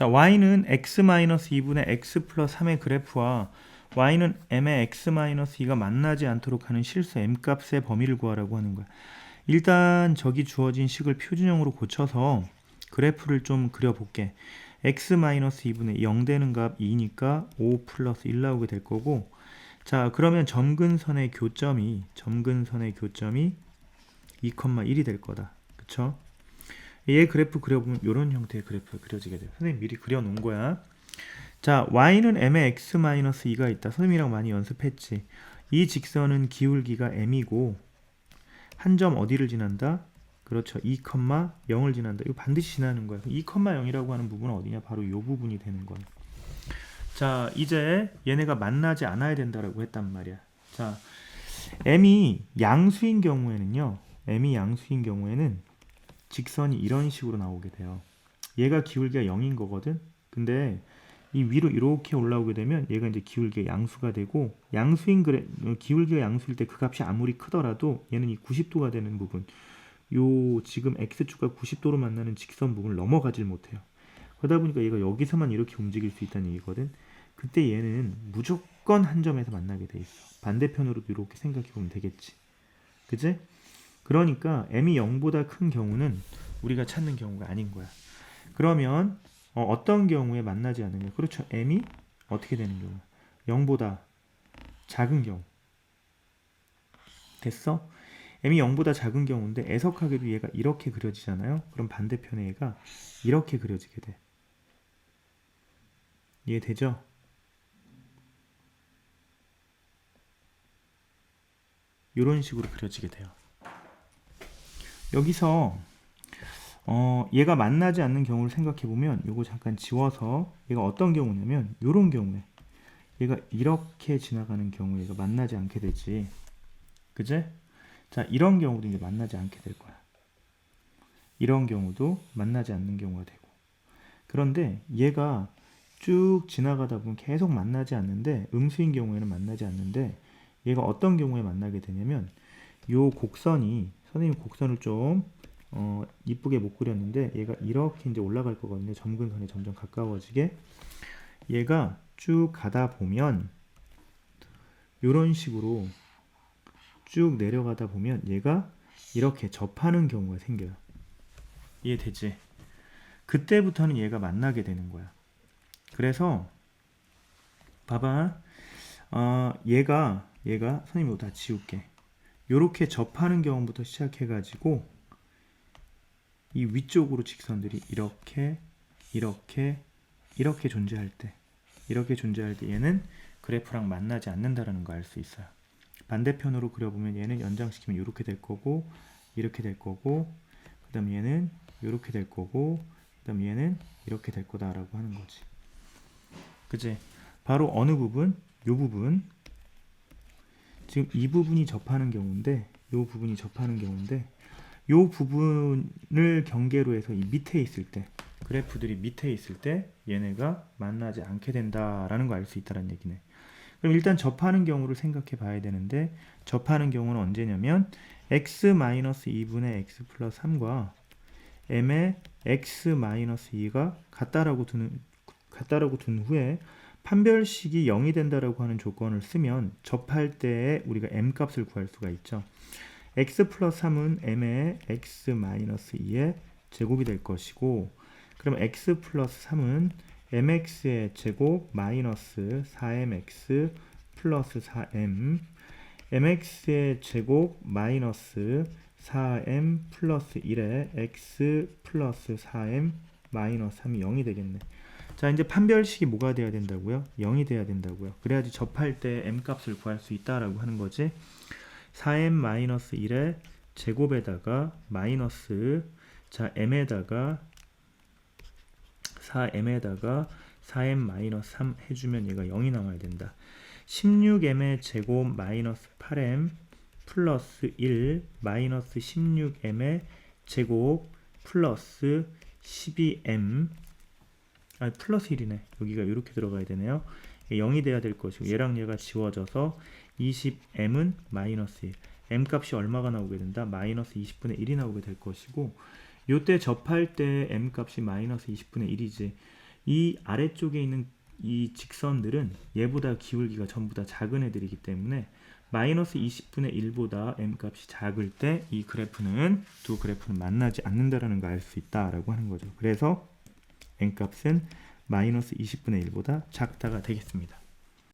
자, y는 x-2분의 x 플러스 3의 그래프와 y는 m의 x-2가 만나지 않도록 하는 실수 m 값의 범위를 구하라고 하는 거야. 일단 저기 주어진 식을 표준형으로 고쳐서 그래프를 좀 그려볼게. x-2분의 0 되는 값 2니까 5 플러스 1 나오게 될 거고 자 그러면 점근선의 교점이 점근선의 교점이 2,1이 될 거다. 그쵸? 얘 그래프 그려보면 이런 형태의 그래프가 그려지게 돼요. 선생님 미리 그려놓은 거야. 자, y는 m의 x-2가 있다. 선생님이랑 많이 연습했지. 이 직선은 기울기가 m이고 한 점 어디를 지난다? 그렇죠. 2,0을 지난다. 이거 반드시 지나는 거예요. 2,0이라고 하는 부분은 어디냐? 바로 이 부분이 되는 거예요. 자, 이제 얘네가 만나지 않아야 된다라고 했단 말이야. 자, m이 양수인 경우에는요. m이 양수인 경우에는 직선이 이런 식으로 나오게 돼요. 얘가 기울기가 0인 거거든. 근데 이 위로 이렇게 올라오게 되면 얘가 이제 기울기가 양수가 되고 양수인 그래 기울기가 양수일 때 그 값이 아무리 크더라도 얘는 이 90도가 되는 부분 요 지금 x축과 90도로 만나는 직선 부분을 넘어가질 못해요. 그러다 보니까 얘가 여기서만 이렇게 움직일 수 있다는 얘기거든. 그때 얘는 무조건 한 점에서 만나게 돼 있어. 반대편으로도 이렇게 생각해 보면 되겠지. 그지? 그러니까 m이 0보다 큰 경우는 우리가 찾는 경우가 아닌 거야. 그러면 어, 떤 경우에 만나지 않느냐? 그렇죠. m이 어떻게 되는 경우? 0보다 작은 경우. 됐어? m이 0보다 작은 경우인데 애석하게도 얘가 이렇게 그려지잖아요. 그럼 반대편에 얘가 이렇게 그려지게 돼. 이해되죠? 이런 식으로 그려지게 돼요. 여기서 어, 얘가 만나지 않는 경우를 생각해 보면 요거 잠깐 지워서 얘가 어떤 경우냐면 요런 경우에 얘가 이렇게 지나가는 경우에 얘가 만나지 않게 되지. 그제? 자, 이런 경우도 이제 만나지 않게 될 거야. 이런 경우도 만나지 않는 경우가 되고. 그런데 얘가 쭉 지나가다 보면 계속 만나지 않는데 음수인 경우에는 만나지 않는데 얘가 어떤 경우에 만나게 되냐면 요 곡선이 선생님 곡선을 좀 어, 이쁘게 못 그렸는데 얘가 이렇게 이제 올라갈 거거든요. 점근선에 점점 가까워지게 얘가 쭉 가다 보면 이런 식으로 쭉 내려가다 보면 얘가 이렇게 접하는 경우가 생겨요. 이해되지? 그때부터는 얘가 만나게 되는 거야. 그래서 봐봐, 어, 얘가 얘가 선생님 이거 다 지울게. 이렇게 접하는 경우부터 시작해가지고 이 위쪽으로 직선들이 이렇게 이렇게 이렇게 존재할 때 이렇게 존재할 때 얘는 그래프랑 만나지 않는다라는 거 알 수 있어요. 반대편으로 그려보면 얘는 연장시키면 이렇게 될 거고 이렇게 될 거고 그 다음 얘는 이렇게 될 거고 그 다음 얘는 이렇게 될 거다라고 하는 거지. 그지? 바로 어느 부분? 요 부분 지금 이 부분이 접하는 경우인데 이 부분이 접하는 경우인데 이 부분을 경계로 해서 이 밑에 있을 때 그래프들이 밑에 있을 때 얘네가 만나지 않게 된다라는 거 알 수 있다는 얘기네. 그럼 일단 접하는 경우를 생각해 봐야 되는데 접하는 경우는 언제냐면 x-2분의 x 플러스 3과 m의 x-2가 같다라고 두는 같다라고 둔 후에 판별식이 0이 된다라고 하는 조건을 쓰면 접할 때에 우리가 m 값을 구할 수가 있죠. x 플러스 3은 m의 x 마이너스 2의 제곱이 될 것이고 그럼 x 플러스 3은 mx의 제곱 마이너스 4mx 플러스 4m mx의 제곱 마이너스 4m 플러스 1의 x 플러스 4m 마이너스 3이 0이 되겠네. 자 이제 판별식이 뭐가 돼야 된다고요? 0이 돼야 된다고요. 그래야지 접할 때 m 값을 구할 수 있다라고 하는 거지. 4m-1의 제곱에다가 마이너스 자 m에다가 4m에다가 4m-3 해주면 얘가 0이 나와야 된다. 16m의 제곱 마이너스 8m 플러스 1 마이너스 16m의 제곱 플러스 12m 아 플러스 1이네. 여기가 이렇게 들어가야 되네요. 0이 돼야 될 것이고 얘랑 얘가 지워져서 20m은 마이너스 1 m 값이 얼마가 나오게 된다? 마이너스 20분의 1이 나오게 될 것이고 요때 접할 때 m 값이 마이너스 20분의 1이지. 이 아래쪽에 있는 이 직선들은 얘보다 기울기가 전부 다 작은 애들이기 때문에 마이너스 20분의 1보다 m값이 작을 때 이 그래프는 두 그래프는 만나지 않는다라는 걸 알 수 있다라고 하는 거죠. 그래서 n값은 마이너스 20분의 1보다 작다가 되겠습니다.